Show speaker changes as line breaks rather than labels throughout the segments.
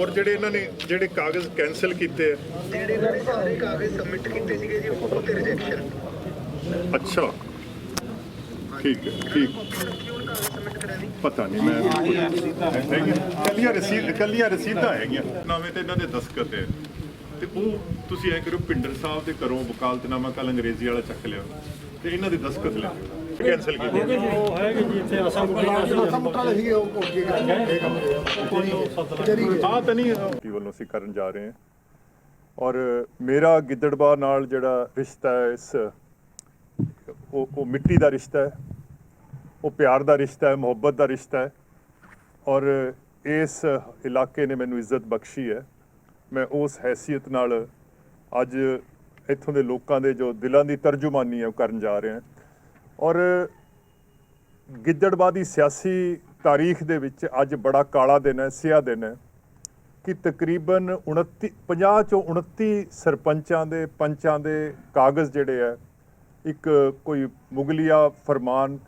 ਹੋਰ ਜਿਹੜੇ ਇਹਨਾਂ ਨੇ ਜਿਹੜੇ ਕਾਗਜ਼ ਕੈਨਸਲ ਕੀਤੇ ਆ?
ਜਿਹੜੇ ਇਹਨਾਂ ਨੇ ਸਾਰੇ ਕਾਗਜ਼ ਸਬਮਿਟ ਕੀਤੇ ਸੀਗੇ ਜੀ ਉਹ ਤੇ ਰਿਜੈਕਸ਼ਨ
ਅੱਛਾ। ਠੀਕ ਹੈ ਠੀਕ।
ਕਰਾਂ
ਪਤਾ ਨਹੀਂ ਮੈਂ ਕੱਲੀਆਂ ਰਸੀਦ ਕੱਲੀਆਂ ਰਸੀਦਾਂ ਹੈਗੀਆਂ। ਨਾਵੇਂ ਤੇ ਇਹਨਾਂ ਦੇ ਦਸਖਤ ਹੈ। ਤੇ ਉਹ ਤੁਸੀਂ ਐ ਕਰੋ ਪਿੰਡਰ ਸਾਹਿਬ ਦੇ ਘਰੋਂ ਵਕਾਲਤਨਾਮਾ ਕੱਲ ਅੰਗਰੇਜ਼ੀ ਵਾਲਾ ਚੱਕ ਲਿਓ ਤੇ ਇਹਨਾਂ ਦੇ ਦਸਖਤ ਲੈ ਕੈਨਸਲ ਕੀਤੇ।
ਉਹ ਹੈਗੇ ਜੀ ਇੱਥੇ ਅਸਾਂ
ਮੁੱਟਾਲੇ ਸੀਗੇ ਉਹ ਕੋਲ ਕੇ ਇਹ ਕੰਮ ਜਿਹੜੀ
ਆ ਤਾਂ ਨਹੀਂ ਕੀ ਵੱਲੋਂ ਅਸੀਂ ਕਰਨ ਜਾ ਰਹੇ ਹਾਂ। ਔਰ ਮੇਰਾ ਗਿੱਦੜਬਾਹ ਨਾਲ ਜਿਹੜਾ ਰਿਸ਼ਤਾ ਹੈ ਇਸ ਉਹ ਉਹ ਮਿੱਟੀ ਦਾ ਰਿਸ਼ਤਾ ਹੈ। ਉਹ ਪਿਆਰ ਦਾ ਰਿਸ਼ਤਾ ਹੈ ਮੁਹੱਬਤ ਦਾ ਰਿਸ਼ਤਾ ਹੈ। ਔਰ ਇਸ ਇਲਾਕੇ ਨੇ ਮੈਨੂੰ ਇੱਜ਼ਤ ਬਖਸ਼ੀ ਹੈ। ਮੈਂ ਉਸ ਹੈਸੀਅਤ ਨਾਲ ਅੱਜ ਇੱਥੋਂ ਦੇ ਲੋਕਾਂ ਦੇ ਜੋ ਦਿਲਾਂ ਦੀ ਤਰਜੁਮਾਨੀ ਹੈ ਉਹ ਕਰਨ ਜਾ ਰਿਹਾ ਔਰ ਗਿੱਦੜਬਾਹ ਦੀ ਸਿਆਸੀ ਤਾਰੀਖ ਦੇ ਵਿੱਚ ਅੱਜ ਬੜਾ ਕਾਲਾ ਦਿਨ ਹੈ, ਸਿਆ ਦਿਨ ਹੈ ਕਿ ਤਕਰੀਬਨ 29 50 ਚੋਂ 29 ਸਰਪੰਚਾਂ ਦੇ ਪੰਚਾਂ ਦੇ ਕਾਗਜ਼ ਜਿਹੜੇ ਹੈ, ਇੱਕ ਕੋਈ ਮੁਗਲੀਆ ਫਰਮਾਨ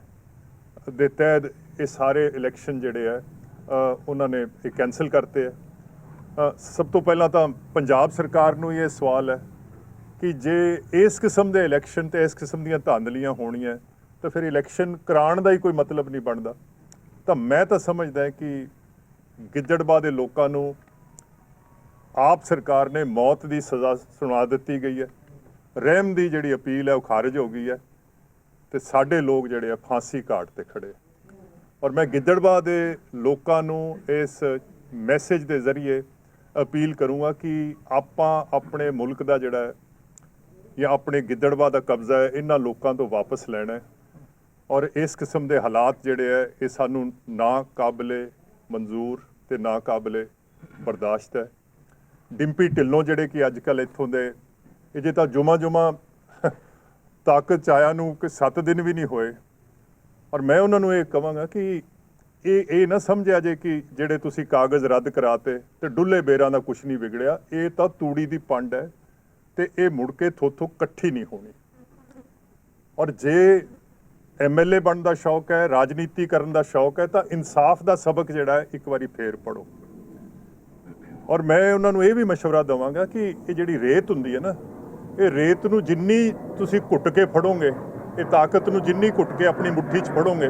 ਦੇ ਤਹਿਤ ਇਹ ਸਾਰੇ ਇਲੈਕਸ਼ਨ ਜਿਹੜੇ ਹੈ ਉਹਨਾਂ ਨੇ ਇਹ ਕੈਨਸਲ ਕਰਤੇ ਹੈ। ਸਭ ਤੋਂ ਪਹਿਲਾਂ ਤਾਂ ਪੰਜਾਬ ਸਰਕਾਰ ਨੂੰ ਇਹ ਸਵਾਲ ਹੈ ਕਿ ਜੇ ਇਸ ਕਿਸਮ ਦੇ ਇਲੈਕਸ਼ਨ ਤੇ ਇਸ ਕਿਸਮ ਦੀਆਂ ਧਾਂਦਲੀਆਂ ਹੋਣੀਆਂ ਤਾਂ ਫਿਰ ਇਲੈਕਸ਼ਨ ਕਰਾਉਣ ਦਾ ਹੀ ਕੋਈ ਮਤਲਬ ਨਹੀਂ ਬਣਦਾ। ਤਾਂ ਮੈਂ ਤਾਂ ਸਮਝਦਾ ਕਿ ਗਿੱਦੜਬਾਹ ਦੇ ਲੋਕਾਂ ਨੂੰ ਆਪ ਸਰਕਾਰ ਨੇ ਮੌਤ ਦੀ ਸਜ਼ਾ ਸੁਣਾ ਦਿੱਤੀ ਗਈ ਹੈ। ਰਹਿਮ ਦੀ ਜਿਹੜੀ ਅਪੀਲ ਹੈ ਉਹ ਖਾਰਜ ਹੋ ਗਈ ਹੈ ਤੇ ਸਾਡੇ ਲੋਕ ਜਿਹੜੇ ਆ ਫਾਂਸੀ ਘਾਟ ਤੇ ਖੜੇ ਔਰ ਮੈਂ ਗਿੱਦੜਬਾਹ ਦੇ ਲੋਕਾਂ ਨੂੰ ਇਸ ਮੈਸੇਜ ਦੇ ਜ਼ਰੀਏ ਅਪੀਲ ਕਰੂੰਗਾ ਕਿ ਆਪਾਂ ਆਪਣੇ ਮੁਲਕ ਦਾ ਜਿਹੜਾ ਜਾਂ ਆਪਣੇ ਗਿੱਦੜਬਾਹ ਦਾ ਕਬਜ਼ਾ ਹੈ, ਇਹਨਾਂ ਲੋਕਾਂ ਤੋਂ ਵਾਪਸ ਲੈਣਾ ਹੈ। ਔਰ ਇਸ ਕਿਸਮ ਦੇ ਹਾਲਾਤ ਜਿਹੜੇ ਹੈ, ਇਹ ਸਾਨੂੰ ਨਾ ਕਾਬਲੇ ਮਨਜ਼ੂਰ ਤੇ ਨਾ ਕਾਬਲੇ ਬਰਦਾਸ਼ਤ ਹੈ। ਡਿੰਪੀ ਢਿੱਲੋਂ ਜਿਹੜੇ ਕਿ ਅੱਜ ਕੱਲ ਇੱਥੋਂ ਦੇ, ਇਹ ਜੇ ਤਾਂ ਜੁਮਾ ਜੁਮਾ ਤਾਕਤ ਚ ਆਇਆ ਨੂੰ ਕਿ 7 ਦਿਨ ਵੀ ਨਹੀਂ ਹੋਏ। ਔਰ ਮੈਂ ਉਹਨਾਂ ਨੂੰ ਇਹ ਕਹਾਂਗਾ ਕਿ ਇਹ ਇਹ ਨਾ ਸਮਝਿਆ ਜੇ ਕਿ ਜਿਹੜੇ ਤੁਸੀਂ ਕਾਗਜ਼ ਰੱਦ ਕਰਾਤੇ ਤੇ ਡੁੱਲੇ ਬੇਰਾਂ ਦਾ ਕੁਝ ਨਹੀਂ ਵਿਗੜਿਆ, ਇਹ ਤਾਂ ਤੂੜੀ ਦੀ ਪੰਡ ਹੈ ਤੇ ਇਹ ਮੁੜ ਕੇ ਥੋਥੋਂ ਇਕੱਠੀ ਨਹੀਂ ਹੋਣੀ। ਔਰ ਜੇ ਐਮਐਲਏ ਬਣਨ ਦਾ ਸ਼ੌਕ ਹੈ ਰਾਜਨੀਤੀ ਕਰਨ ਦਾ ਸ਼ੌਕ ਹੈ, ਤਾਂ ਇਨਸਾਫ ਦਾ ਸਬਕ ਜਿਹੜਾ ਹੈ, ਇੱਕ ਵਾਰੀ ਫੇਰ ਪੜੋ ਔਰ ਮੈਂ ਉਹਨਾਂ ਨੂੰ ਇਹ ਵੀ مشਵਰਾ ਦਵਾਂਗਾ ਕਿ ਇਹ ਜਿਹੜੀ ਰੇਤ ਹੁੰਦੀ ਹੈ ਨਾ, ਇਹ ਰੇਤ ਨੂੰ ਜਿੰਨੀ ਤੁਸੀਂ ਘੁੱਟ ਕੇ ਫੜੋਗੇ, ਇਹ ਤਾਕਤ ਨੂੰ ਜਿੰਨੀ ਘੁੱਟ ਕੇ ਆਪਣੀ ਮੁੱਠੀ 'ਚ ਫੜੋਗੇ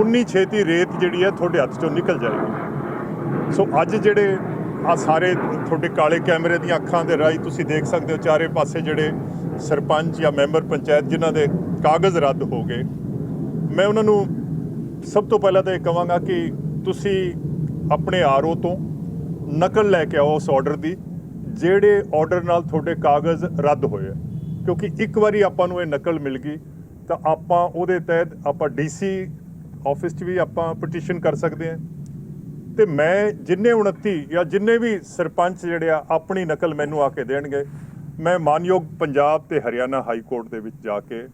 ਉਨੀ ਛੇਤੀ ਰੇਤ ਜਿਹੜੀ ਹੈ ਤੁਹਾਡੇ ਹੱਥ 'ਚੋਂ ਨਿਕਲ ਜਾਏਗੀ। ਸੋ ਅੱਜ ਜਿਹੜੇ ਆ ਸਾਰੇ ਤੁਹਾਡੇ ਕਾਲੇ ਕੈਮਰੇ ਦੀਆਂ ਅੱਖਾਂ ਦੇ ਰਾਹੀਂ ਤੁਸੀਂ ਦੇਖ ਸਕਦੇ ਹੋ, ਚਾਰੇ ਪਾਸੇ ਜਿਹੜੇ ਸਰਪੰਚ ਜਾਂ ਮੈਂਬਰ ਪੰਚਾਇਤ ਜਿਨ੍ਹਾਂ ਦੇ ਕਾਗਜ਼ ਰੱਦ ਹੋ ਗਏ ਮੈਂ ਉਹਨਾਂ ਨੂੰ ਸਭ ਤੋਂ ਪਹਿਲਾਂ ਤਾਂ ਇਹ ਕਹਾਂਗਾ ਕਿ ਤੁਸੀਂ ਆਪਣੇ ਆਰਓ ਤੋਂ ਨਕਲ ਲੈ ਕੇ ਆਓ ਉਸ ਆਰਡਰ ਦੀ, ਜਿਹੜੇ ਆਰਡਰ ਨਾਲ ਤੁਹਾਡੇ ਕਾਗਜ਼ ਰੱਦ ਹੋਏ ਆ। ਕਿਉਂਕਿ ਇੱਕ ਵਾਰੀ ਆਪਾਂ ਨੂੰ ਇਹ ਨਕਲ ਮਿਲ ਗਈ, ਤਾਂ ਆਪਾਂ ਉਹਦੇ ਤਹਿਤ ਆਪਾਂ ਡੀਸੀ ਆਫਿਸ 'ਚ ਵੀ ਆਪਾਂ ਪਟੀਸ਼ਨ ਕਰ ਸਕਦੇ ਹਾਂ। ਤੇ ਮੈਂ ਜਿੰਨੇ 29 ਜਾਂ ਜਿੰਨੇ ਵੀ ਸਰਪੰਚ ਜਿਹੜੇ ਆ, ਆਪਣੀ ਨਕਲ ਮੈਨੂੰ ਆ ਕੇ ਦੇਣਗੇ। ਮੈਂ ਮਾਨਯੋਗ ਪੰਜਾਬ ਤੇ ਹਰਿਆਣਾ ਹਾਈ ਕੋਰਟ ਦੇ ਵਿੱਚ ਜਾ ਕੇ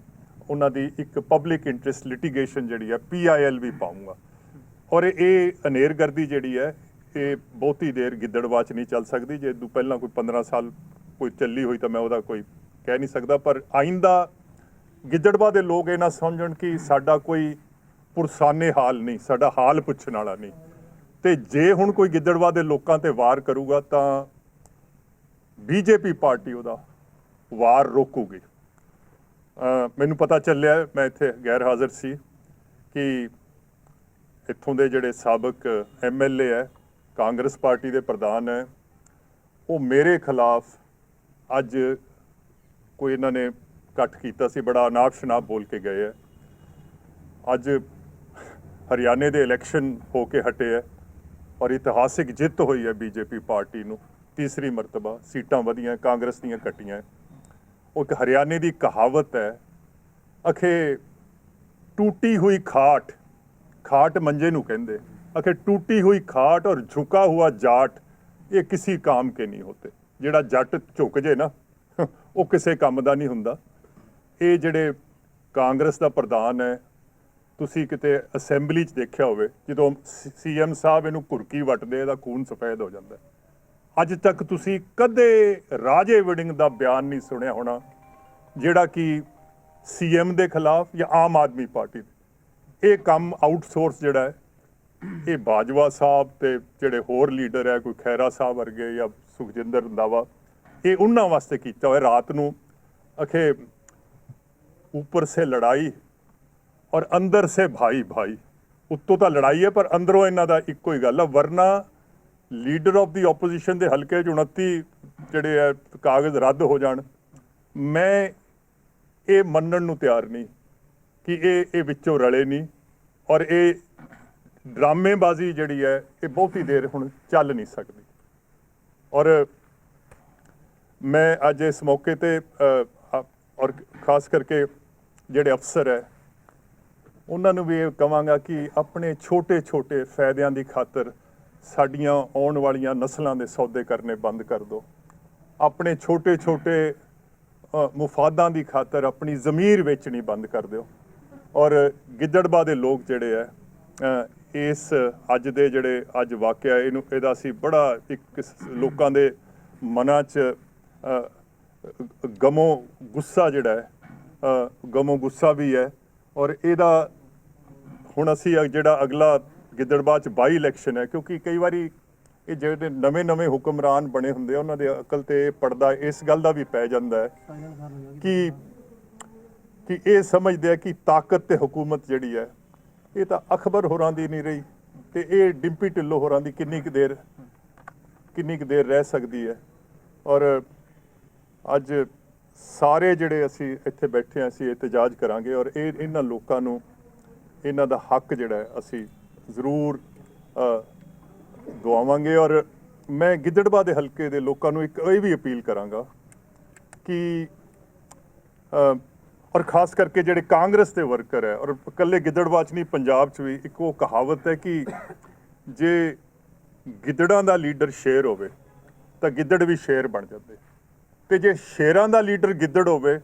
ਉਹਨਾਂ ਦੀ ਇੱਕ ਪਬਲਿਕ ਇੰਟਰਸਟ ਲਿਟੀਗੇਸ਼ਨ ਜਿਹੜੀ ਹੈ ਪੀਆਈਐਲ ਵੀ ਪਾਉਂਗਾ ਔਰ ਇਹ ਅਨੇਰਗਰਦੀ ਜਿਹੜੀ ਹੈ, ਇਹ ਬਹੁਤੀ ਦੇਰ ਗਿੱਦੜਬਾਹ 'ਚ ਨਹੀਂ ਚੱਲ ਸਕਦੀ। ਜੇ ਤੋਂ ਪਹਿਲਾਂ ਕੋਈ 15 ਸਾਲ ਕੋਈ ਚੱਲੀ ਹੋਈ ਤਾਂ ਮੈਂ ਉਹਦਾ ਕੋਈ ਕਹਿ ਨਹੀਂ ਸਕਦਾ। ਪਰ ਆਇੰਦਾ ਗਿੱਦੜਵਾ ਦੇ ਲੋਕ ਇਹ ਨਾ ਸਮਝਣ ਕਿ ਸਾਡਾ ਕੋਈ ਪੁਰਸਾਨੇ ਹਾਲ ਨਹੀਂ, ਸਾਡਾ ਹਾਲ ਪੁੱਛਣ ਵਾਲਾ ਨਹੀਂ। ਤੇ ਜੇ ਹੁਣ ਕੋਈ ਗਿੱਦੜਵਾ ਦੇ ਲੋਕਾਂ ਤੇ ਵਾਰ ਕਰੂਗਾ ਤਾਂ ਬੀਜੇਪੀ ਪਾਰਟੀ ਉਹਦਾ ਵਾਰ ਰੋਕੂਗੀ। ਮੈਨੂੰ ਪਤਾ ਚੱਲਿਆ, ਮੈਂ ਇੱਥੇ ਗੈਰ ਹਾਜ਼ਰ ਸੀ ਕਿ ਇੱਥੋਂ ਦੇ ਜਿਹੜੇ ਸਾਬਕ ਐਮਐਲਏ ਹੈ, ਕਾਂਗਰਸ ਪਾਰਟੀ ਦੇ ਪ੍ਰਧਾਨ ਹੈ, ਉਹ ਮੇਰੇ ਖਿਲਾਫ ਅੱਜ ਕੋਈ ਇਹਨਾਂ ਨੇ ਇਕੱਠ ਕੀਤਾ ਸੀ, ਬੜਾ ਅਨਾਪ ਸ਼ਨਾਪ ਬੋਲ ਕੇ ਗਏ ਹੈ। ਅੱਜ ਹਰਿਆਣੇ ਦੇ ਇਲੈਕਸ਼ਨ ਹੋ ਕੇ ਹਟੇ ਹੈ ਔਰ ਇਤਿਹਾਸਿਕ ਜਿੱਤ ਹੋਈ ਹੈ ਬੀਜੇਪੀ ਪਾਰਟੀ ਨੂੰ, ਤੀਸਰੀ ਮਰਤਬਾ, ਸੀਟਾਂ ਵਧੀਆਂ, ਕਾਂਗਰਸ ਦੀਆਂ ਘਟੀਆਂ ਉਹ ਇੱਕ ਹਰਿਆਣੇ ਦੀ ਕਹਾਵਤ ਹੈ, ਅਖੇ ਟੂਟੀ ਹੋਈ ਖਾਟ ਖਾਟ ਮੰਜੇ ਨੂੰ ਕਹਿੰਦੇ, ਅਖੇ ਟੂਟੀ ਹੋਈ ਖਾਟ ਔਰ ਝੁਕਾ ਹੁਆ ਜਾਟ, ਇਹ ਕਿਸੇ ਕੰਮ ਕੇ ਨਹੀਂ ਹੋਤੇ ਜਿਹੜਾ ਜੱਟ ਝੁਕ ਜੇ ਨਾ, ਉਹ ਕਿਸੇ ਕੰਮ ਦਾ ਨਹੀਂ ਹੁੰਦਾ ਇਹ ਜਿਹੜੇ ਕਾਂਗਰਸ ਦਾ ਪ੍ਰਧਾਨ ਹੈ, ਤੁਸੀਂ ਕਿਤੇ ਅਸੈਂਬਲੀ 'ਚ ਦੇਖਿਆ ਹੋਵੇ, ਜਦੋਂ ਸੀਐਮ ਸਾਹਿਬ ਇਹਨੂੰ ਘੁਰਕੀ ਵੱਟਦੇ ਇਹਦਾ ਖੂਨ ਸਫੈਦ ਹੋ ਜਾਂਦਾ ਹੈ। ਅੱਜ ਤੱਕ ਤੁਸੀਂ ਕਦੇ ਰਾਜੇ ਵੜਿੰਗ ਦਾ ਬਿਆਨ ਨਹੀਂ ਸੁਣਿਆ ਹੋਣਾ, ਜਿਹੜਾ ਕਿ ਸੀਐਮ ਦੇ ਖਿਲਾਫ ਜਾਂ ਆਮ ਆਦਮੀ ਪਾਰਟੀ ਦੇ। ਇਹ ਕੰਮ ਆਊਟਸੋਰਸ ਜਿਹੜਾ ਹੈ, ਇਹ ਬਾਜਵਾ ਸਾਹਿਬ ਤੇ ਜਿਹੜੇ ਹੋਰ ਲੀਡਰ ਹੈ, ਕੋਈ ਖੈਰਾ ਸਾਹਿਬ ਵਰਗੇ ਜਾਂ ਸੁਖਜਿੰਦਰ ਰੰਧਾਵਾ, ਇਹ ਉਹਨਾਂ ਵਾਸਤੇ ਕੀਤਾ ਹੋਇਆ। ਰਾਤ ਨੂੰ ਅਖੇ ਉੱਪਰ ਸੇ ਲੜਾਈ ਔਰ ਅੰਦਰ ਸੇ ਭਾਈ ਭਾਈ ਉੱਤੋਂ ਤਾਂ ਲੜਾਈ ਹੈ, ਪਰ ਅੰਦਰੋਂ ਇਹਨਾਂ ਦਾ ਇੱਕੋ ਹੀ ਗੱਲ ਹੈ ਵਰਨਾ ਲੀਡਰ ਆਫ ਦੀ ਆਪੋਜੀਸ਼ਨ ਦੇ ਹਲਕੇ 'ਚ 29 ਜਿਹੜੇ ਹੈ ਕਾਗਜ਼ ਰੱਦ ਹੋ ਜਾਣ, ਮੈਂ ਇਹ ਮੰਨਣ ਨੂੰ ਤਿਆਰ ਨਹੀਂ ਕਿ ਇਹ ਇਹ ਵਿੱਚੋਂ ਰਲੇ ਨਹੀਂ ਔਰ ਇਹ ਡਰਾਮੇਬਾਜ਼ੀ ਜਿਹੜੀ ਹੈ, ਇਹ ਬਹੁਤੀ ਦੇਰ ਹੁਣ ਚੱਲ ਨਹੀਂ ਸਕਦੀ। ਔਰ ਮੈਂ ਅੱਜ ਇਸ ਮੌਕੇ ਤੇ ਔਰ ਖਾਸ ਕਰਕੇ ਜਿਹੜੇ ਅਫਸਰ ਹੈ, ਉਹਨਾਂ ਨੂੰ ਵੀ ਇਹ ਕਵਾਂਗਾ ਕਿ ਆਪਣੇ ਛੋਟੇ-ਛੋਟੇ ਫਾਇਦਿਆਂ ਦੀ ਖਾਤਰ ਸਾਡੀਆਂ ਆਉਣ ਵਾਲੀਆਂ ਨਸਲਾਂ ਦੇ ਸੌਦੇ ਕਰਨੇ ਬੰਦ ਕਰ ਦਿਓ ਆਪਣੇ ਛੋਟੇ-ਛੋਟੇ ਮੁਫਾਦਾਂ ਦੀ ਖਾਤਰ ਆਪਣੀ ਜ਼ਮੀਰ ਵੇਚਣੀ ਬੰਦ ਕਰ ਦਿਓ। ਔਰ ਗਿੱਦੜਬਾ ਦੇ ਲੋਕ ਜਿਹੜੇ ਹੈ ਇਸ ਅੱਜ ਦੇ ਜਿਹੜੇ ਅੱਜ ਵਾਕਿਆ ਇਹਨੂੰ, ਇਹਦਾ ਅਸੀਂ ਬੜਾ ਇੱਕ ਲੋਕਾਂ ਦੇ ਮਨਾਂ 'ਚ ਗਮੋ ਗੁੱਸਾ ਜਿਹੜਾ ਹੈ ਗਮੋ ਗੁੱਸਾ ਵੀ ਹੈ ਔਰ ਇਹਦਾ ਹੁਣ ਅਸੀਂ ਅ- ਜਿਹੜਾ ਅਗਲਾ ਗਿੱਦੜਬਾਹ ਚ ਬਾਈ ਇਲੈਕਸ਼ਨ ਹੈ, ਕਿਉਂਕਿ ਕਈ ਵਾਰੀ ਇਹ ਜਿਹੜੇ ਨਵੇਂ ਨਵੇਂ ਹੁਕਮਰਾਨ ਬਣੇ ਹੁੰਦੇ ਆ, ਉਹਨਾਂ ਦੇ ਅਕਲ ਤੇ ਪੜਦਾ ਇਸ ਗੱਲ ਦਾ ਵੀ ਪੈ ਜਾਂਦਾ ਹੈ ਕਿ ਕਿ ਇਹ ਸਮਝਦੇ ਆ ਕਿ ਤਾਕਤ ਤੇ ਹਕੂਮਤ ਜਿਹੜੀ ਹੈ, ਇਹ ਤਾਂ ਅਖਬਰ ਹੋਰਾਂ ਦੀ ਨਹੀਂ ਰਹੀ ਤੇ ਇਹ ਡਿੰਪੀ ਢਿੱਲੋਂ ਹੋਰਾਂ ਦੀ ਕਿੰਨੀ ਕੁ ਦੇਰ, ਕਿੰਨੀ ਕੁ ਦੇਰ ਰਹਿ ਸਕਦੀ ਹੈ। ਔਰ ਅੱਜ ਸਾਰੇ ਜਿਹੜੇ ਅਸੀਂ ਇੱਥੇ ਬੈਠੇ ਹਾਂ, ਅਸੀਂ ਇਤਜਾਜ ਕਰਾਂਗੇ ਔਰ ਇਹ ਇਹਨਾਂ ਲੋਕਾਂ ਨੂੰ, ਇਹਨਾਂ ਦਾ ਹੱਕ ਜਿਹੜਾ ਅਸੀਂ ਜ਼ਰੂਰ ਦਵਾਵਾਂਗੇ ਔਰ ਮੈਂ ਗਿੱਦੜਬਾ ਦੇ ਹਲਕੇ ਦੇ ਲੋਕਾਂ ਨੂੰ ਇੱਕ ਇਹ ਵੀ ਅਪੀਲ ਕਰਾਂਗਾ ਕਿ ਔਰ ਖਾਸ ਕਰਕੇ ਜਿਹੜੇ ਕਾਂਗਰਸ ਦੇ ਵਰਕਰ ਹੈ ਔਰ ਇਕੱਲੇ ਗਿੱਦੜਬਾਹ 'ਚ ਨਹੀਂ, ਪੰਜਾਬ 'ਚ ਵੀ ਇੱਕ ਉਹ ਕਹਾਵਤ ਹੈ ਕਿ ਜੇ ਗਿੱਦੜਾਂ ਦਾ ਲੀਡਰ ਸ਼ੇਰ ਹੋਵੇ ਤਾਂ ਗਿੱਦੜ ਵੀ ਸ਼ੇਰ ਬਣ ਜਾਂਦੇ। ਤੇ ਜੇ ਸ਼ੇਰਾਂ ਦਾ ਲੀਡਰ ਗਿੱਦੜ ਹੋਵੇ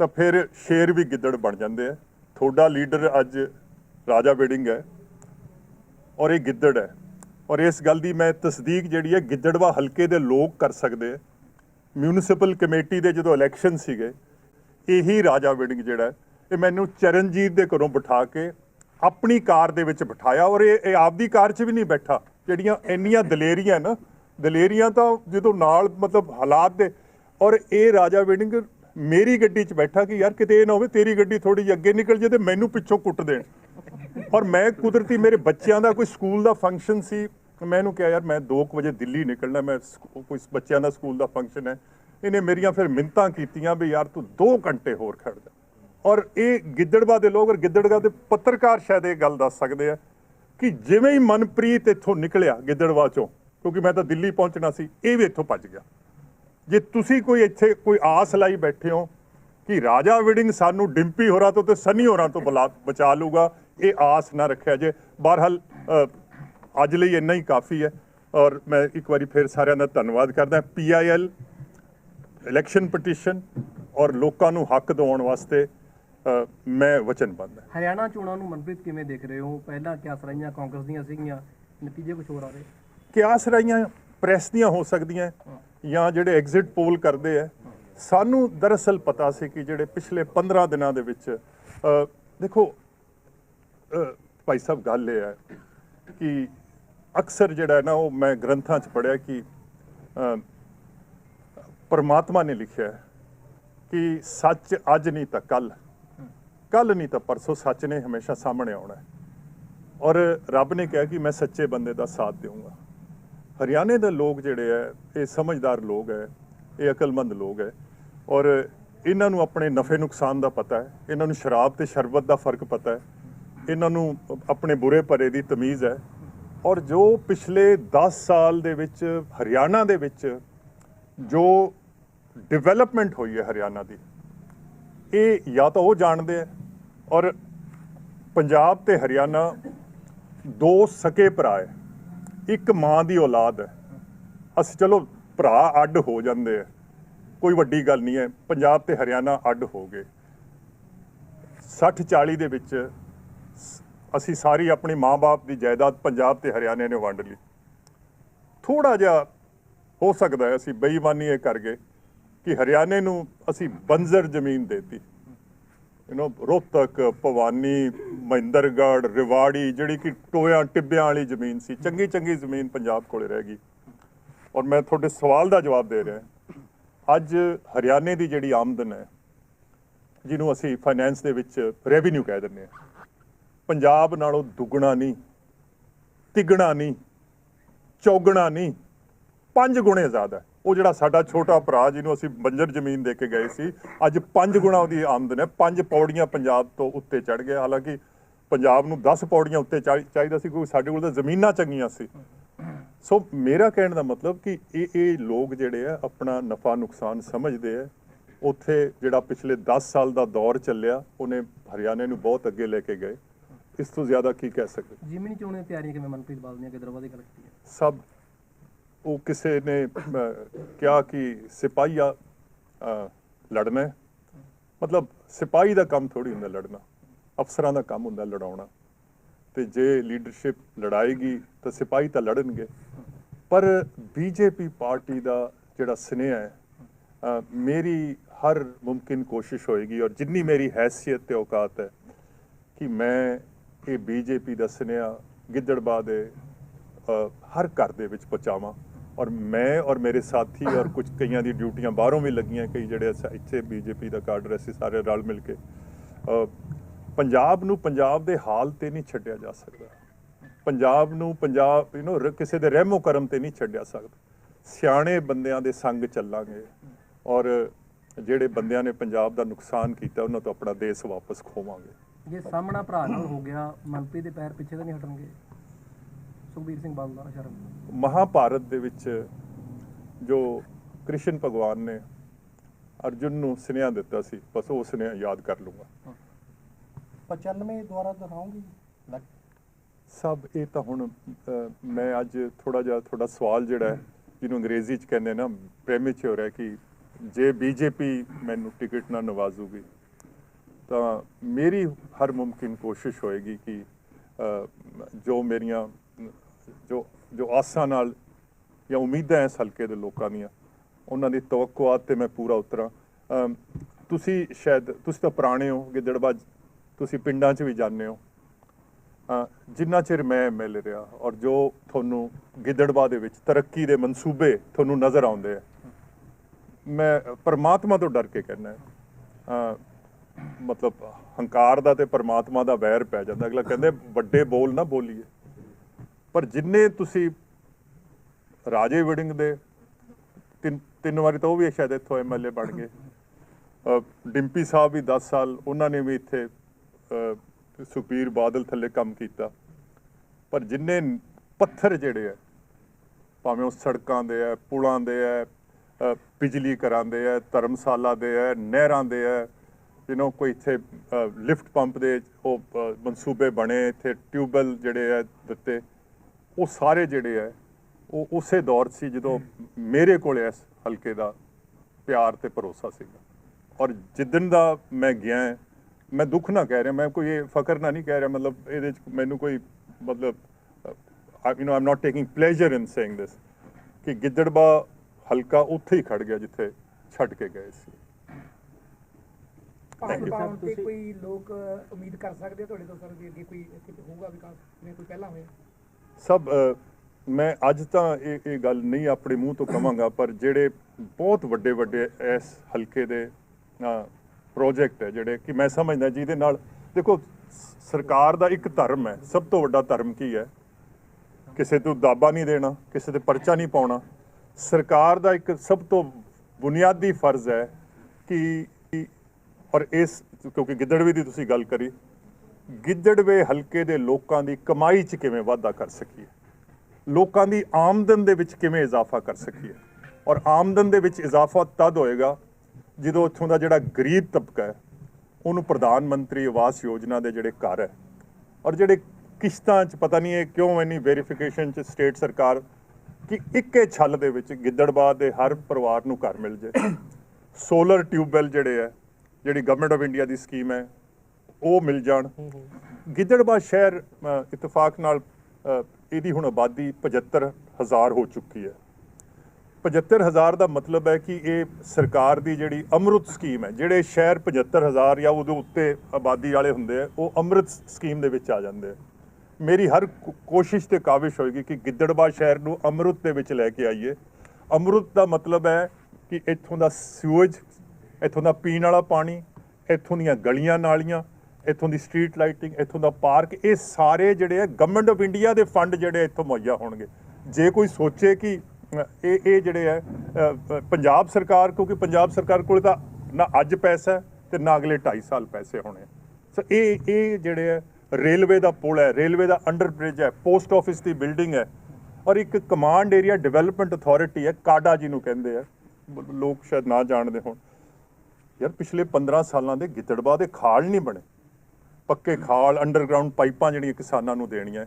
ਤਾਂ ਫਿਰ ਸ਼ੇਰ ਵੀ ਗਿੱਦੜ ਬਣ ਜਾਂਦੇ ਆ। ਤੁਹਾਡਾ ਲੀਡਰ ਅੱਜ ਰਾਜਾ ਵੇਡਿੰਗ ਹੈ। ਔਰ ਇਹ ਗਿੱਦੜ ਹੈ। ਔਰ ਇਸ ਗੱਲ ਦੀ ਮੈਂ ਤਸਦੀਕ ਜਿਹੜੀ ਹੈ, ਗਿੱਦੜਵਾ ਹਲਕੇ ਦੇ ਲੋਕ ਕਰ ਸਕਦੇ ਮਿਊਨਿਸਪਲ ਕਮੇਟੀ ਦੇ ਜਦੋਂ ਇਲੈਕਸ਼ਨ ਸੀਗੇ, ਇਹੀ ਰਾਜਾ ਵੇਡਿੰਗ ਜਿਹੜਾ ਇਹ ਮੈਨੂੰ ਚਰਨਜੀਤ ਦੇ ਘਰੋਂ ਬਿਠਾ ਕੇ ਆਪਣੀ ਕਾਰ ਦੇ ਵਿੱਚ ਬਿਠਾਇਆ। ਔਰ ਇਹ ਇਹ ਆਪਦੀ ਕਾਰ 'ਚ ਵੀ ਨਹੀਂ ਬੈਠਾ। ਜਿਹੜੀਆਂ ਇੰਨੀਆਂ ਦਲੇਰੀਆਂ ਨਾ, ਦਲੇਰੀਆਂ ਤਾਂ ਜਦੋਂ ਨਾਲ ਮਤਲਬ ਹਾਲਾਤ ਦੇ, ਔਰ ਇਹ ਰਾਜਾ ਵੇਡਿੰਗ ਮੇਰੀ ਗੱਡੀ 'ਚ ਬੈਠਾ ਕਿ ਯਾਰ ਕਿਤੇ ਇਹ ਨਾ ਹੋਵੇ, ਤੇਰੀ ਗੱਡੀ ਥੋੜੀ ਜਿਹੀ ਅੱਗੇ ਨਿਕਲ ਜੇ ਤੇ ਮੈਨੂੰ ਪਿੱਛੋਂ ਕੁੱਟ ਦੇਣ। ਔਰ ਮੈਂ ਕੁਦਰਤੀ ਮੇਰੇ ਬੱਚਿਆਂ ਦਾ ਕੋਈ ਸਕੂਲ ਦਾ ਫੰਕਸ਼ਨ ਸੀ। ਮੈਂ ਇਹਨੂੰ ਕਿਹਾ, ਯਾਰ, ਮੈਂ 2 ਵਜੇ ਦਿੱਲੀ ਨਿਕਲਣਾ, ਮੈਂ ਕੋਈ ਬੱਚਿਆਂ ਦਾ ਸਕੂਲ ਦਾ ਫੰਕਸ਼ਨ ਹੈ। ਇਹਨੇ ਮੇਰੀਆਂ ਫਿਰ ਮਿੰਤਾਂ ਕੀਤੀਆਂ ਵੀ, ਯਾਰ, ਤੂੰ 2 ਘੰਟੇ ਹੋਰ ਖੜ ਜਾ। ਔਰ ਇਹ ਗਿੱਦੜਵਾ ਦੇ ਲੋਕ ਔਰ ਗਿੱਦੜਗਾ ਦੇ ਪੱਤਰਕਾਰ ਸ਼ਾਇਦ ਇਹ ਗੱਲ ਦੱਸ ਸਕਦੇ ਆ ਕਿ ਜਿਵੇਂ ਹੀ ਮਨਪ੍ਰੀਤ ਇੱਥੋਂ ਨਿਕਲਿਆ ਗਿੱਦੜਵਾ ਚੋਂ, ਕਿਉਂਕਿ ਮੈਂ ਤਾਂ ਦਿੱਲੀ ਪਹੁੰਚਣਾ ਸੀ, ਇਹ ਵੀ ਇੱਥੋਂ ਭੱਜ ਗਿਆ। ਜੇ ਤੁਸੀਂ ਕੋਈ ਇੱਥੇ ਕੋਈ ਆਸ ਲਾਈ ਬੈਠੇ ਹੋ ਕਿ ਰਾਜਾ ਵਿਡਿੰਗ ਸਾਨੂੰ ਡਿੰਪੀ ਹੋਰਾਂ ਤੋਂ ਤੇ ਸਨੀ ਹੋਰਾਂ ਤੋਂ ਬਚਾ ਲੂਗਾ ਇਹ ਆਸ ਨਾ ਰੱਖਿਆ ਜੇ। ਬਹਰਹਾਲ ਅੱਜ ਲਈ ਇੰਨਾ ਹੀ ਕਾਫੀ ਹੈ ਔਰ ਮੈਂ ਇੱਕ ਵਾਰੀ ਫਿਰ ਸਾਰਿਆਂ ਦਾ ਧੰਨਵਾਦ ਕਰਦਾ ਪੀਆਈਐਲ ਇਲੈਕਸ਼ਨ ਪਟੀਸ਼ਨ ਔਰ ਲੋਕਾਂ ਨੂੰ ਹੱਕ ਦਿਵਾਉਣ ਵਾਸਤੇ ਮੈਂ ਵਚਨਬੱਧ ਹਾਂ।
ਹਰਿਆਣਾ ਚੋਣਾਂ ਨੂੰ ਮਨਪ੍ਰੀਤ ਕਿਵੇਂ ਦੇਖ ਰਹੇ ਹੋ? ਪਹਿਲਾਂ ਕਿਆ ਸਰਾਈਆਂ ਕਾਂਗਰਸ ਦੀਆਂ ਸੀਗੀਆਂ? ਨਤੀਜੇ ਕੁਝ ਹੋਰ ਆ ਰਹੇ?
ਕਿਆਸ ਰਾਈਆਂ ਪ੍ਰੈਸ ਦੀਆਂ ਹੋ ਸਕਦੀਆਂ ਜਾਂ ਜਿਹੜੇ ਐਗਜ਼ਿਟ ਪੋਲ ਕਰਦੇ ਆ ਸਾਨੂੰ ਦਰਅਸਲ ਪਤਾ ਸੀ ਕਿ ਜਿਹੜੇ ਪਿਛਲੇ 15 ਦਿਨਾਂ ਦੇ ਵਿੱਚ ਅ, ਦੇਖੋ ਅ, ਭਾਈ ਸਾਹਿਬ ਗੱਲ ਇਹ ਹੈ ਕਿ ਅਕਸਰ ਜਿਹੜਾ ਨਾ ਉਹ ਮੈਂ ਗ੍ਰੰਥਾਂ 'ਚ ਪੜਿਆ ਕਿ ਅ, ਪਰਮਾਤਮਾ ਨੇ ਲਿਖਿਆ ਕਿ ਸੱਚ ਅੱਜ ਨਹੀਂ ਤਾਂ ਕੱਲ ਕੱਲ ਨਹੀਂ ਤਾਂ ਪਰਸੋਂ ਸੱਚ ਨੇ ਹਮੇਸ਼ਾ ਸਾਹਮਣੇ ਆਉਣਾ ਹੈ। ਔਰ ਰੱਬ ਨੇ ਕਿਹਾ ਕਿ ਮੈਂ ਸੱਚੇ ਬੰਦੇ ਦਾ ਸਾਥ ਦੇਵਾਂਗਾ ਹਰਿਆਣੇ ਦੇ ਲੋਕ ਜਿਹੜੇ ਹੈ ਇਹ ਸਮਝਦਾਰ ਲੋਕ ਹੈ ਇਹ ਅਕਲਮੰਦ ਲੋਕ ਹੈ। ਔਰ ਇਹਨਾਂ ਨੂੰ ਆਪਣੇ ਨਫੇ ਨੁਕਸਾਨ ਦਾ ਪਤਾ ਹੈ। ਇਹਨਾਂ ਨੂੰ ਸ਼ਰਾਬ ਤੇ ਸ਼ਰਬਤ ਦਾ ਫ਼ਰਕ ਪਤਾ ਹੈ। ਇਹਨਾਂ ਨੂੰ ਆਪਣੇ ਬੁਰੇ ਭਰੇ ਦੀ ਤਮੀਜ਼ ਹੈ। ਔਰ ਜੋ ਪਿਛਲੇ 10 ਸਾਲ ਦੇ ਵਿੱਚ ਹਰਿਆਣਾ ਦੇ ਵਿੱਚ ਜੋ ਡਿਵੈਲਪਮੈਂਟ ਹੋਈ ਹੈ ਹਰਿਆਣਾ ਦੀ, ਇਹ ਜਾਂ ਤਾਂ ਉਹ ਜਾਣਦੇ ਆ ਔਰ ਪੰਜਾਬ ਤੇ ਹਰਿਆਣਾ ਦੋ ਸਕੇ ਭਰਾ ਹੈ। ਇੱਕ ਮਾਂ ਦੀ ਔਲਾਦ ਹੈ। ਅਸੀਂ ਚਲੋ ਭਰਾ ਅੱਡ ਹੋ ਜਾਂਦੇ ਆ। ਕੋਈ ਵੱਡੀ ਗੱਲ ਨਹੀਂ ਹੈ। ਪੰਜਾਬ ਤੇ ਹਰਿਆਣਾ ਅੱਡ ਹੋ ਗਏ। 60 40 ਦੇ ਵਿੱਚ ਅਸੀਂ ਸਾਰੀ ਆਪਣੀ ਮਾਂ-ਬਾਪ ਦੀ ਜਾਇਦਾਦ ਪੰਜਾਬ ਤੇ ਹਰਿਆਣੇ ਨੇ ਵੰਡ ਲਈ। ਥੋੜਾ ਜਿਹਾ ਹੋ ਸਕਦਾ ਹੈ, ਅਸੀਂ ਬੇਈਮਾਨੀ ਇਹ ਕਰ ਗਏ ਕਿ ਹਰਿਆਣੇ ਨੂੰ ਅਸੀਂ ਬੰਜ਼ਰ ਜ਼ਮੀਨ ਦੇਤੀ। ਯੂ نو ਰੋਹਤਕ, ਭਵਾਨੀ, ਮਹਿੰਦਰਗੜ੍ਹ, ਰਿਵਾੜੀ, ਜਿਹੜੀ ਕਿ ਟੋਇਆਂ, ਟਿੱਬਿਆਂ ਵਾਲੀ ਜ਼ਮੀਨ ਸੀ ਚੰਗੀ ਚੰਗੀ ਜ਼ਮੀਨ ਪੰਜਾਬ ਕੋਲੇ ਰਹਿ ਗਈ। ਔਰ ਮੈਂ ਤੁਹਾਡੇ ਸਵਾਲ ਦਾ ਜਵਾਬ ਦੇ ਰਿਹਾ ਅੱਜ ਹਰਿਆਣੇ ਦੀ ਜਿਹੜੀ ਆਮਦਨ ਹੈ, ਜਿਹਨੂੰ ਅਸੀਂ ਫਾਈਨੈਂਸ ਦੇ ਵਿੱਚ ਰੈਵਨਿਊ ਕਹਿ ਦਿੰਦੇ ਹਾਂ, ਪੰਜਾਬ ਨਾਲੋਂ ਦੁੱਗਣਾ ਨਹੀਂ, ਤਿਗਣਾ ਨਹੀਂ, ਚੌਗਣਾ ਨਹੀਂ, ਪੰਜ ਗੁਣੇ ਜ਼ਿਆਦਾ ਉਹ ਜਿਹੜਾ ਸਾਡਾ ਛੋਟਾ ਭਰਾ ਜਿਹਨੂੰ ਅਸੀਂ ਬੰਜਰ ਜ਼ਮੀਨ ਦੇ ਕੇ ਗਏ ਸੀ, ਅੱਜ ਪੰਜ ਗੁਣਾ ਉਹਦੀ ਆਮਦਨ ਹੈ। ਪੰਜ ਪੌੜੀਆਂ ਪੰਜਾਬ ਤੋਂ ਉੱਤੇ ਚੜ ਗਿਆ। ਹਾਲਾਂਕਿ ਪੰਜਾਬ ਨੂੰ 10 ਪੌੜੀਆਂ ਉੱਤੇ ਚਾਹੀ- ਚਾਹੀਦਾ ਸੀ, ਕਿਉਂਕਿ ਸਾਡੇ ਕੋਲ ਤਾਂ ਜ਼ਮੀਨਾਂ ਚੰਗੀਆਂ ਸੀ। ਸੋ ਮੇਰਾ ਕਹਿਣ ਦਾ ਮਤਲਬ ਕਿ ਇਹ ਇਹ ਲੋਕ ਜਿਹੜੇ ਆ ਆਪਣਾ ਨਫਾ ਨੁਕਸਾਨ ਸਮਝਦੇ ਆ। ਉੱਥੇ ਜਿਹੜਾ ਪਿਛਲੇ 10 ਸਾਲ ਦਾ ਦੌਰ ਚੱਲਿਆ ਉਹਨੇ ਹਰਿਆਣੇ ਨੂੰ ਬਹੁਤ ਅੱਗੇ ਲੈ ਕੇ ਗਏ। ਇਸ ਤੋਂ ਜ਼ਿਆਦਾ ਕੀ ਕਹਿ ਸਕਦੇ?
ਜਿਮਨੀ ਚੋਣ ਤਿਆਰੀਆਂ ਕਿਵੇਂ ਮਨਪ੍ਰੀਤ ਬਾਦਲ ਦੀਆਂ ਗਿੱਦੜਬਾਹ ਦੀ ਗੱਲ ਕੀਤੀ ਹੈ?
ਸਭ ਉਹ ਕਿਸੇ ਨੇ ਕਿਹਾ ਕਿ ਸਿਪਾਹੀਆ ਲੜਨਾ। ਮਤਲਬ ਸਿਪਾਹੀ ਦਾ ਕੰਮ ਥੋੜੀ ਹੁੰਦਾ ਲੜਨਾ। ਅਫਸਰਾਂ ਦਾ ਕੰਮ ਹੁੰਦਾ ਲੜਾਉਣਾ। ਤੇ ਜੇ ਲੀਡਰਸ਼ਿਪ ਲੜਾਏਗੀ ਤਾਂ ਸਿਪਾਹੀ ਤਾਂ ਲੜਨਗੇ। ਪਰ ਬੀਜੇਪੀ ਪਾਰਟੀ ਦਾ ਜਿਹੜਾ ਸੁਨੇਹਾ ਹੈ ਮੇਰੀ ਹਰ ਮੁਮਕਿਨ ਕੋਸ਼ਿਸ਼ ਹੋਏਗੀ ਔਰ ਜਿੰਨੀ ਮੇਰੀ ਹੈਸੀਅਤ ਤੇ ਔਕਾਤ ਹੈ ਕਿ ਮੈਂ ਇਹ ਬੀਜੇਪੀ ਦਾ ਸੁਨੇਹਾ ਗਿੱਦੜਬਾਹ ਦੇ ਹਰ ਘਰ ਦੇ ਵਿੱਚ ਪਹੁੰਚਾਵਾਂ। ਔਰ ਮੈਂ ਔਰ ਮੇਰੇ ਸਾਥੀ ਔਰ ਕੁਝ ਕਈਆਂ ਦੀ ਡਿਊਟੀਆਂ ਬਾਹਰੋਂ ਵੀ ਲੱਗੀਆਂ, ਕਈ ਜਿਹੜੇ ਅਸਾਂ, ਇੱਥੇ ਬੀਜੇਪੀ ਦਾ ਕਾਡਰ ਅਸੀਂ ਸਾਰੇ ਰਲ ਮਿਲ ਕੇ। ਪੰਜਾਬ ਨੂੰ ਪੰਜਾਬ ਦੇ ਹਾਲ ਤੇ ਨਹੀਂ ਛੱਡਿਆ ਜਾ ਸਕਦਾ। ਪੰਜਾਬ ਨੂੰ ਪੰਜਾਬ ਯੂ نو ਕਿਸੇ ਦੇ ਰਹਿਮੋ ਕਰਮ ਤੇ ਨਹੀਂ ਛੱਡਿਆ ਸਕਦਾ। ਸਿਆਣੇ ਬੰਦਿਆਂ ਦੇ ਸੰਗ ਚੱਲਾਂਗੇ ਔਰ ਜਿਹੜੇ ਬੰਦਿਆਂ ਨੇ ਪੰਜਾਬ ਦਾ ਨੁਕਸਾਨ ਕੀਤਾ ਉਹਨਾਂ ਤੋਂ ਆਪਣਾ ਦੇਸ਼ ਵਾਪਸ ਖੋਵਾਂਗੇ।
ਜੇ ਸਾਹਮਣਾ ਭਰਾ ਨਾਲ ਹੋ ਗਿਆ ਮਨਪ੍ਰੀਤ ਦੇ ਪੈਰ ਪਿੱਛੇ ਤਾਂ ਨਹੀਂ ਹਟਣਗੇ। ਸੁਖਬੀਰ ਸਿੰਘ ਬਾਦਲ ਦਾ ਸ਼ਰਮ।
ਮਹਾਭਾਰਤ ਦੇ ਵਿੱਚ ਜੋ ਕ੍ਰਿਸ਼ਨ ਭਗਵਾਨ ਨੇ ਅਰਜੁਨ ਨੂੰ ਸੁਨੇਹਾ ਦਿੱਤਾ ਸੀ ਬਸ ਉਹ ਸੁਨੇਹਾ ਯਾਦ ਕਰ ਲੂੰਗਾ
95 ਦੁਆਰਾ ਦਿਖਾਉਂਗੀ
ਸਭ ਇਹ ਤਾਂ ਹੁਣ ਮੈਂ ਅੱਜ ਥੋੜਾ ਜਿਹਾ ਤੁਹਾਡਾ ਸਵਾਲ ਜਿਹੜਾ ਜਿਹਨੂੰ ਅੰਗਰੇਜ਼ੀ ਚ ਕਹਿੰਦੇ ਨਾ ਪ੍ਰੈਮੇਚਰ ਹੈ ਕਿ ਜੇ ਬੀਜੇਪੀ ਮੈਨੂੰ ਟਿਕਟ ਨਾ ਨਵਾਜ਼ੂਗੀ ਤਾਂ ਮੇਰੀ ਹਰ ਮੁਮਕਿਨ ਕੋਸ਼ਿਸ਼ ਹੋਏਗੀ ਕਿ ਜੋ ਮੇਰੀਆਂ ਜੋ ਜੋ ਆਸਾਂ ਨਾਲ ਜਾਂ ਉਮੀਦਾਂ ਇਸ ਹਲਕੇ ਦੇ ਲੋਕਾਂ ਦੀਆਂ ਉਹਨਾਂ ਦੀ ਤਵੱਕੁਆਤ ਤੇ ਮੈਂ ਪੂਰਾ ਉਤਰਾਂ। ਅਮ, ਤੁਸੀਂ ਸ਼ਾਇਦ ਤੁਸੀਂ ਤਾਂ ਪੁਰਾਣੇ ਹੋ ਗਿੱਦੜਬਾਜ ਤੁਸੀਂ ਪਿੰਡਾਂ 'ਚ ਵੀ ਜਾਂਦੇ ਹੋ। ਜਿੰਨਾ ਚਿਰ ਮੈਂ ਐਮਐਲਏ ਰਿਹਾ ਔਰ ਜੋ ਤੁਹਾਨੂੰ ਗਿੱਦੜਵਾ ਦੇ ਵਿੱਚ ਤਰੱਕੀ ਦੇ ਮਨਸੂਬੇ ਤੁਹਾਨੂੰ ਨਜ਼ਰ ਆਉਂਦੇ ਆ, ਮੈਂ ਪਰਮਾਤਮਾ ਤੋਂ ਡਰ ਕੇ ਕਹਿੰਦਾ ਅ ਮਤਲਬ ਹੰਕਾਰ ਦਾ ਤੇ ਪਰਮਾਤਮਾ ਦਾ ਵੈਰ ਪੈ ਜਾਂਦਾ। ਅਗਲਾ ਕਹਿੰਦੇ, ਵੱਡੇ ਬੋਲ ਨਾ ਬੋਲੀਏ। ਪਰ ਜਿੰਨੇ ਤੁਸੀਂ ਰਾਜੇ ਵਿਡਿੰਗ ਦੇ ਤਿੰਨ ਤਿੰਨ ਵਾਰੀ ਤਾਂ ਉਹ ਵੀ ਸ਼ਾਇਦ ਇੱਥੋਂ ਐਮਐਲਏ ਬਣ ਗਏ। ਡਿੰਪੀ ਸਾਹਿਬ ਵੀ 10 ਸਾਲ, ਉਹਨਾਂ ਨੇ ਵੀ ਇੱਥੇ ਅ, ਸੁਖਬੀਰ ਬਾਦਲ ਥੱਲੇ ਕੰਮ ਕੀਤਾ। ਪਰ ਜਿੰਨੇ ਪੱਥਰ ਜਿਹੜੇ ਆ ਭਾਵੇਂ ਉਹ ਸੜਕਾਂ ਦੇ ਆ ਪੁਲਾਂ ਦੇ ਆ ਬਿਜਲੀ ਘਰਾਂ ਦੇ ਆ ਧਰਮਸ਼ਾਲਾ ਦੇ ਆ ਨਹਿਰਾਂ ਦੇ ਆ ਯੂ ਕੋਈ ਇੱਥੇ ਲਿਫਟ ਪੰਪ ਦੇ ਉਹ ਮਨਸੂਬੇ ਬਣੇ ਇੱਥੇ ਟਿਊਬਵੈਲ ਜਿਹੜੇ ਆ ਦਿੱਤੇ ਉਹ ਸਾਰੇ ਜਿਹੜੇ ਆ ਉਹ ਉਸੇ ਦੌਰ ਸੀ ਜਦੋਂ ਮੇਰੇ ਕੋਲ ਇਸ ਹਲਕੇ ਦਾ ਪਿਆਰ ਤੇ ਭਰੋਸਾ ਸੀਗਾ। ਔਰ ਜਿੱਦਣ ਦਾ ਮੈਂ ਗਿਆ ਮੈਂ ਦੁੱਖ ਨਾ ਕਹਿ ਰਿਹਾ ਮੈਂ ਕੋਈ ਇਹ ਫਕਰ ਨਾ ਨਹੀਂ ਕਹਿ ਰਿਹਾ ਮਤਲਬ ਇਹਦੇ 'ਚ ਮੈਨੂੰ ਕੋਈ ਮਤਲਬ you know I'm not taking pleasure in saying this ਕਿ ਗਿੱਦੜਬਾ ਹਲਕਾ ਉੱਥੇ ਹੀ ਖੜ ਗਿਆ ਜਿੱਥੇ ਛੱਡ ਕੇ ਗਏ ਸੀ।
ਭਾਰਤ ਪਾਉਣ ਤੇ ਕੋਈ ਲੋਕ ਉਮੀਦ ਕਰ ਸਕਦੇ ਆ ਤੁਹਾਡੇ ਤੋਂ ਸਰ ਵੀ ਅੱਗੇ ਕੋਈ ਇੱਥੇ ਹੋਊਗਾ ਵਿਕਾਸ ਜਿਵੇਂ ਕੋਈ ਪਹਿਲਾਂ ਹੋਇਆ?
ਸਭ ਮੈਂ ਅੱਜ ਤਾਂ ਇਹ ਇਹ ਗੱਲ ਨਹੀਂ ਆਪਣੇ ਮੂੰਹ ਤੋਂ ਕਵਾਂਗਾ ਪਰ ਜਿਹੜੇ ਬਹੁਤ ਵੱਡੇ ਵੱਡੇ ਇਸ ਹਲਕੇ ਦੇ ਪ੍ਰੋਜੈਕਟ ਹੈ ਜਿਹੜੇ ਕਿ ਮੈਂ ਸਮਝਦਾ ਜਿਹਦੇ ਨਾਲ ਦੇਖੋ, ਸਰਕਾਰ ਦਾ ਇੱਕ ਧਰਮ ਹੈ, ਸਭ ਤੋਂ ਵੱਡਾ ਧਰਮ ਕੀ ਹੈ? ਕਿਸੇ ਤੋਂ ਦਾਬਾ ਨਹੀਂ ਦੇਣਾ, ਕਿਸੇ ਤੇ ਪਰਚਾ ਨਹੀਂ ਪਾਉਣਾ। ਸਰਕਾਰ ਦਾ ਇੱਕ ਸਭ ਤੋਂ ਬੁਨਿਆਦੀ ਫਰਜ਼ ਹੈ ਕਿ ਔਰ ਇਸ, ਕਿਉਂਕਿ ਗਿੱਦੜਵੇ ਦੀ ਤੁਸੀਂ ਗੱਲ ਕਰੀ, ਗਿੱਦੜਵੇ ਹਲਕੇ ਦੇ ਲੋਕਾਂ ਦੀ ਕਮਾਈ 'ਚ ਕਿਵੇਂ ਵਾਧਾ ਕਰ ਸਕੀਏ? ਲੋਕਾਂ ਦੀ ਆਮਦਨ ਦੇ ਵਿੱਚ ਕਿਵੇਂ ਇਜ਼ਾਫਾ ਕਰ ਸਕੀਏ? ਔਰ ਆਮਦਨ ਦੇ ਵਿੱਚ ਇਜ਼ਾਫਾ ਤਦ ਹੋਏਗਾ ਜਦੋਂ ਇੱਥੋਂ ਦਾ ਜਿਹੜਾ ਗਰੀਬ ਤਬਕਾ ਹੈ ਉਹਨੂੰ ਪ੍ਰਧਾਨ ਮੰਤਰੀ ਆਵਾਸ ਯੋਜਨਾ ਦੇ ਜਿਹੜੇ ਘਰ ਹੈ ਔਰ ਜਿਹੜੇ ਕਿਸ਼ਤਾਂ 'ਚ ਪਤਾ ਨਹੀਂ ਇਹ ਕਿਉਂ ਇੰਨੀ ਵੈਰੀਫਿਕੇਸ਼ਨ 'ਚ ਸਟੇਟ ਸਰਕਾਰ ਕਿ ਇੱਕੇ ਛੱਲ ਦੇ ਵਿੱਚ ਗਿੱਦੜਬਾਹ ਦੇ ਹਰ ਪਰਿਵਾਰ ਨੂੰ ਘਰ ਮਿਲ ਜੇ ਸੋਲਰ ਟਿਊਬਵੈਲ ਜਿਹੜੇ ਹੈ ਜਿਹੜੀ ਗਵਰਨਮੈਂਟ ਆਫ ਇੰਡੀਆ ਦੀ ਸਕੀਮ ਹੈ ਉਹ ਮਿਲ ਜਾਣ। ਗਿੱਦੜਬਾਹ ਸ਼ਹਿਰ ਇਤਫਾਕ ਨਾਲ ਇਹਦੀ ਹੁਣ ਆਬਾਦੀ 75000 ਹੋ ਚੁੱਕੀ ਹੈ। 75000 ਦਾ ਮਤਲਬ ਹੈ ਕਿ ਇਹ ਸਰਕਾਰ ਦੀ ਜਿਹੜੀ ਅੰਮ੍ਰਿਤ ਸਕੀਮ ਹੈ, ਜਿਹੜੇ ਸ਼ਹਿਰ 75000 ਜਾਂ ਉਹਦੇ ਉੱਤੇ ਆਬਾਦੀ ਵਾਲੇ ਹੁੰਦੇ ਆ, ਉਹ ਅੰਮ੍ਰਿਤ ਸਕੀਮ ਦੇ ਵਿੱਚ ਆ ਜਾਂਦੇ ਆ। ਮੇਰੀ ਹਰ ਕੋਸ਼ਿਸ਼ ਤੇ ਕਾਵਿਸ਼ ਹੋਏਗੀ ਕਿ ਗਿੱਦੜਬਾ ਸ਼ਹਿਰ ਨੂੰ ਅੰਮ੍ਰਿਤ ਦੇ ਵਿੱਚ ਲੈ ਕੇ ਆਈਏ। ਅੰਮ੍ਰਿਤ ਦਾ ਮਤਲਬ ਹੈ ਕਿ ਇੱਥੋਂ ਦਾ ਸਿਊਜ ਇੱਥੋਂ ਦਾ ਪੀਣ ਵਾਲਾ ਪਾਣੀ, ਇੱਥੋਂ ਦੀਆਂ ਗਲੀਆਂ ਨਾਲੀਆਂ, ਇੱਥੋਂ ਦੀ ਸਟਰੀਟ ਲਾਈਟਿੰਗ ਇੱਥੋਂ ਦਾ ਪਾਰਕ, ਇਹ ਸਾਰੇ ਜਿਹੜੇ ਆ ਗਵਰਨਮੈਂਟ ਆਫ ਇੰਡੀਆ ਦੇ ਫੰਡ ਜਿਹੜੇ ਇੱਥੋਂ ਮੁਹੱਈਆ ਹੋਣਗੇ। ਜੇ ਕੋਈ ਸੋਚੇ ਕਿ ਇਹ ਇਹ ਜਿਹੜੇ ਹੈ ਪੰਜਾਬ ਸਰਕਾਰ, ਕਿਉਂਕਿ ਪੰਜਾਬ ਸਰਕਾਰ ਕੋਲ ਤਾਂ ਨਾ ਅੱਜ ਪੈਸਾ ਹੈ ਤੇ ਨਾ ਅਗਲੇ 2.5 ਸਾਲ ਪੈਸੇ ਹੋਣੇ ਆ। ਸੋ ਇਹ ਇਹ ਜਿਹੜੇ ਹੈ ਰੇਲਵੇ ਦਾ ਪੁਲ ਹੈ, ਰੇਲਵੇ ਦਾ ਅੰਡਰ ਬ੍ਰਿਜ ਹੈ, ਪੋਸਟ ਆਫਿਸ ਦੀ ਬਿਲਡਿੰਗ ਹੈ। ਔਰ ਇੱਕ ਕਮਾਂਡ ਏਰੀਆ ਡਿਵੈਲਪਮੈਂਟ ਅਥਾਰਟੀ ਹੈ, ਕਾਡਾ ਜਿਹਨੂੰ ਕਹਿੰਦੇ ਆ। ਬ- ਲੋਕ ਸ਼ਾਇਦ ਨਾ ਜਾਣਦੇ ਹੋਣ। ਯਾਰ ਪਿਛਲੇ 15 ਸਾਲਾਂ ਦੇ ਗਿੱਦੜਬਾ ਦੇ ਖਾਲ ਨਹੀਂ ਬਣੇ। ਪੱਕੇ ਖਾਲ ਅੰਡਰਗਰਾਉਂਡ ਪਾਈਪਾਂ ਜਿਹੜੀਆਂ ਕਿਸਾਨਾਂ ਨੂੰ ਦੇਣੀਆਂ।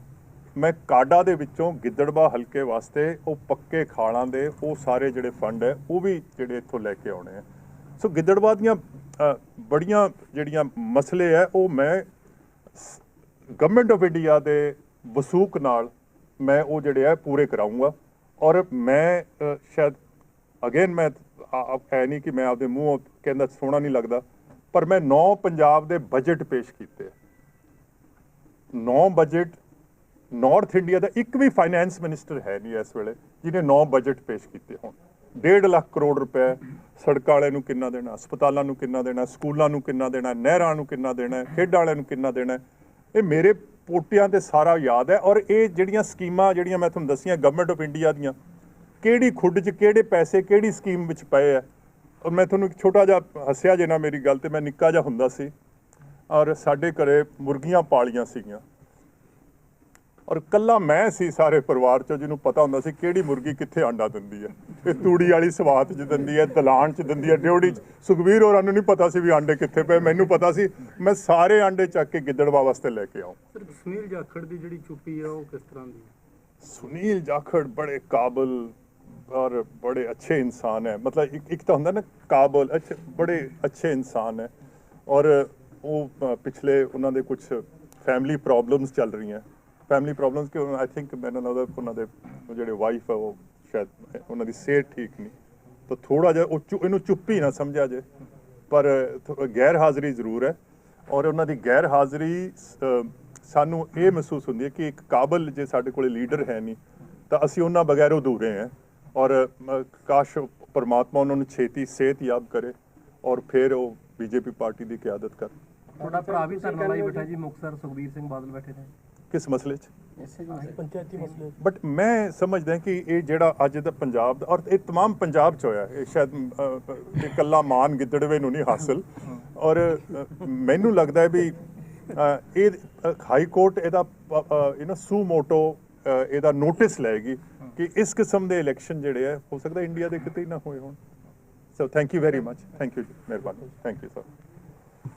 ਮੈਂ ਕਾਡਾ ਦੇ ਵਿੱਚੋਂ ਗਿੱਦੜਬਾ ਹਲਕੇ ਵਾਸਤੇ ਉਹ ਪੱਕੇ ਖਾਲਾਂ ਦੇ, ਉਹ ਸਾਰੇ ਜਿਹੜੇ ਫੰਡ ਹੈ, ਉਹ ਵੀ ਜਿਹੜੇ ਇੱਥੋਂ ਲੈ ਕੇ ਆਉਣੇ ਆ। ਸੋ ਗਿੱਦੜਬਾ ਦੀਆਂ ਬੜੀਆਂ ਜਿਹੜੀਆਂ ਮਸਲੇ ਹੈ, ਉਹ ਮੈਂ ਗਵਰਨਮੈਂਟ ਆਫ ਇੰਡੀਆ ਦੇ ਵਸੂਕ ਨਾਲ ਮੈਂ ਉਹ ਜਿਹੜੇ ਆ, ਪੂਰੇ ਕਰਾਉਂਗਾ ਔਰ ਮੈਂ ਸ਼ਾਇਦ ਅਗੇਨ ਮੈਂ ਆ- ਨਹੀਂ ਕਿ ਮੈਂ ਆਪਦੇ ਮੂੰਹ ਕਹਿੰਦਾ ਸੋਹਣਾ ਨਹੀਂ ਲੱਗਦਾ, ਪਰ ਮੈਂ 9 ਪੰਜਾਬ ਦੇ ਬਜਟ ਪੇਸ਼ ਕੀਤੇ 9 ਬਜਟ ਨਾਰਥ ਇੰਡੀਆ ਦਾ ਇੱਕ ਵੀ ਫਾਈਨੈਂਸ ਮਿਨਿਸਟਰ ਹੈ ਨਹੀਂ ਇਸ ਵੇਲੇ, ਜਿਹਨੇ 9 ਬਜਟ ਪੇਸ਼ ਕੀਤੇ ਹੋਣ। 1.5 ਲੱਖ ਕਰੋੜ ਰੁਪਏ, ਸੜਕਾਂ ਵਾਲਿਆਂ ਨੂੰ ਕਿੰਨਾ ਦੇਣਾ, ਹਸਪਤਾਲਾਂ ਨੂੰ ਕਿੰਨਾ ਦੇਣਾ, ਸਕੂਲਾਂ ਨੂੰ ਕਿੰਨਾ ਦੇਣਾ, ਨਹਿਰਾਂ ਨੂੰ ਕਿੰਨਾ ਦੇਣਾ, ਖੇਡਾਂ ਵਾਲਿਆਂ ਨੂੰ ਕਿੰਨਾ ਦੇਣਾ, ਇਹ ਮੇਰੇ ਪੋਟਿਆਂ ਤੇ ਸਾਰਾ ਯਾਦ ਹੈ। ਔਰ ਇਹ ਜਿਹੜੀਆਂ ਸਕੀਮਾਂ, ਜਿਹੜੀਆਂ ਮੈਂ ਤੁਹਾਨੂੰ ਦੱਸੀਆਂ ਗਵਰਨਮੈਂਟ ਆਫ ਇੰਡੀਆ ਦੀਆਂ, ਕਿਹੜੀ ਖੁੱਡ 'ਚ ਕਿਹੜੇ ਪੈਸੇ ਕਿਹੜੀ ਸਕੀਮ ਵਿੱਚ ਪਏ ਆ? ਔਰ ਮੈਂ ਤੁਹਾਨੂੰ ਇੱਕ ਛੋਟਾ ਜਿਹਾ ਹੱਸਿਆ ਜੇ ਨਾ ਮੇਰੀ ਗੱਲ ਤੇ, ਮੈਂ ਨਿੱਕਾ ਜਿਹਾ ਹੁੰਦਾ ਸੀ। ਔਰ ਸਾਡੇ ਘਰੇ ਮੁਰਗੀਆਂ ਪਾਲੀਆਂ ਸੀਗੀਆਂ। ਔਰ ਕੱਲਾ ਮੈਂ ਸੀ ਸਾਰੇ ਪਰਿਵਾਰ ਚੋਂ ਜਿਹਨੂੰ ਪਤਾ ਹੁੰਦਾ ਸੀ ਕਿਹੜੀ ਮੁਰਗੀ ਕਿੱਥੇ ਆਂਡਾ ਦਿੰਦੀ ਹੈ। ਇਹ ਤੂੜੀ ਵਾਲੀ ਸਵਾਤ 'ਚ ਦਿੰਦੀ ਹੈ ਦਲਾਨ 'ਚ ਦਿੰਦੀ ਹੈ ਡਿਉੜੀ 'ਚ। ਸੁਖਵੀਰ ਹੋਰਾਂ ਨੂੰ ਨਹੀਂ ਪਤਾ ਸੀ ਵੀ ਆਂਡੇ ਕਿੱਥੇ ਪਏ ਮੈਨੂੰ ਪਤਾ ਸੀ ਮੈਂ ਸਾਰੇ ਆਂਡੇ ਚੱਕ ਕੇ ਗਿੱਦੜਵਾ ਵਾਸਤੇ ਲੈ ਕੇ ਆਉਂ।
ਸੁਨੀਲ ਜਾਖੜ ਦੀ ਜਿਹੜੀ ਚੁੱਪੀ ਆ ਉਹ ਕਿਸ ਤਰ੍ਹਾਂ ਦੀ ਹੈ?
ਸੁਨੀਲ ਜਾਖੜ ਬੜੇ ਕਾਬਲ ਔਰ ਬੜੇ ਅੱਛੇ ਇਨਸਾਨ ਹੈ। ਮਤਲਬ ਇੱਕ ਇੱਕ ਤਾਂ ਹੁੰਦਾ ਨਾ ਕਾਬਲ ਅੱਛੇ ਬੜੇ ਅੱਛੇ ਇਨਸਾਨ ਹੈ। ਔਰ ਉਹ ਪਿਛਲੇ ਉਹਨਾਂ ਦੇ ਕੁਝ ਫੈਮਿਲੀ ਪ੍ਰੋਬਲਮਸ ਚੱਲ ਰਹੀਆਂ। ਫੈਮਿਲੀ ਪ੍ਰੋਬਲਮਸ ਕਿ ਆਈ ਥਿੰਕ ਮੈਨੂੰ ਲੱਗਦਾ ਉਹਨਾਂ ਦੇ ਜਿਹੜੇ ਵਾਈਫ ਹੈ ਉਹ ਸ਼ਾਇਦ ਉਹਨਾਂ ਦੀ ਸਿਹਤ ਠੀਕ ਨਹੀਂ। ਤਾਂ ਥੋੜਾ ਜਿਹਾ ਉਹ ਚੁ- ਇਹਨੂੰ ਚੁੱਪੀ ਨਾ ਸਮਝਿਆ ਜੇ। ਪਰ ਗੈਰ ਹਾਜ਼ਰੀ ਜ਼ਰੂਰ ਹੈ। ਔਰ ਉਹਨਾਂ ਦੀ ਗੈਰ ਹਾਜ਼ਰੀ ਸਾਨੂੰ ਇਹ ਮਹਿਸੂਸ ਹੁੰਦੀ ਹੈ ਕਿ ਇੱਕ ਕਾਬਲ ਜੇ ਸਾਡੇ ਕੋਲੇ ਲੀਡਰ ਹੈ ਨਹੀਂ, ਤਾਂ ਅਸੀਂ ਉਹਨਾਂ ਬਗੈਰ ਅਧੂਰੇ ਹਾਂ। ਔਰ ਕਾਸ਼ ਪਰਮਾਤਮਾ ਉਹਨਾਂ ਨੂੰ ਛੇਤੀ ਸਿਹਤ ਯਾਬ ਕਰੇ ਔਰ ਫਿਰ ਉਹ ਬੀਜੇਪੀ ਪਾਰਟੀ ਦੀ ਕਿਆਦਤ ਕਰ।
ਤੁਹਾਡਾ ਭਰਾ ਵੀ ਧਰਨਾ ਲਾਈ ਬੈਠਾ ਜੀ, ਮੁਕਤਸਰ ਸੁਖਬੀਰ ਸਿੰਘ ਬਾਦਲ ਬੈਠੇ ਨੇ।
ਕਿਸ ਮਸਲੇ 'ਚ
ਪੰਚਾਇਤੀ ਮਸਲੇ
ਬਟ ਮੈਂ ਸਮਝਦਾ ਕਿ ਇਹ ਜਿਹੜਾ ਅੱਜ ਦਾ ਪੰਜਾਬ ਦਾ ਔਰ ਇਹ तमाम ਪੰਜਾਬ ਚ ਹੋਇਆ ਇਹ ਸ਼ਾਇਦ ਅ, ਇਹ ਇਕੱਲਾ ਮਾਨ ਗਿੱਦੜਵੇ ਨੂੰ ਨਹੀਂ ਹਾਸਲ ਔਰ ਅ, ਮੈਨੂੰ ਲੱਗਦਾ ਹੈ ਵੀ ਅ, ਇਹ ਹਾਈ ਕੋਰਟ ਇਹਦਾ ਯੂ نو ਸੂ ਮੋਟੋ ਇਹਦਾ ਨੋਟਿਸ ਲਏਗੀ ਕਿ ਇਸ ਕਿਸਮ ਦੇ ਇਲੈਕਸ਼ਨ ਜਿਹੜੇ ਆ ਹੋ ਸਕਦਾ ਇੰਡੀਆ ਦੇ ਕਿਤੇ ਹੀ ਨਾ ਹੋਏ ਹੋਣ so thank you very much thank you ਜੀ ਮਿਹਰਬਾਨੀ ਥੈਂਕ ਯੂ ਸਰ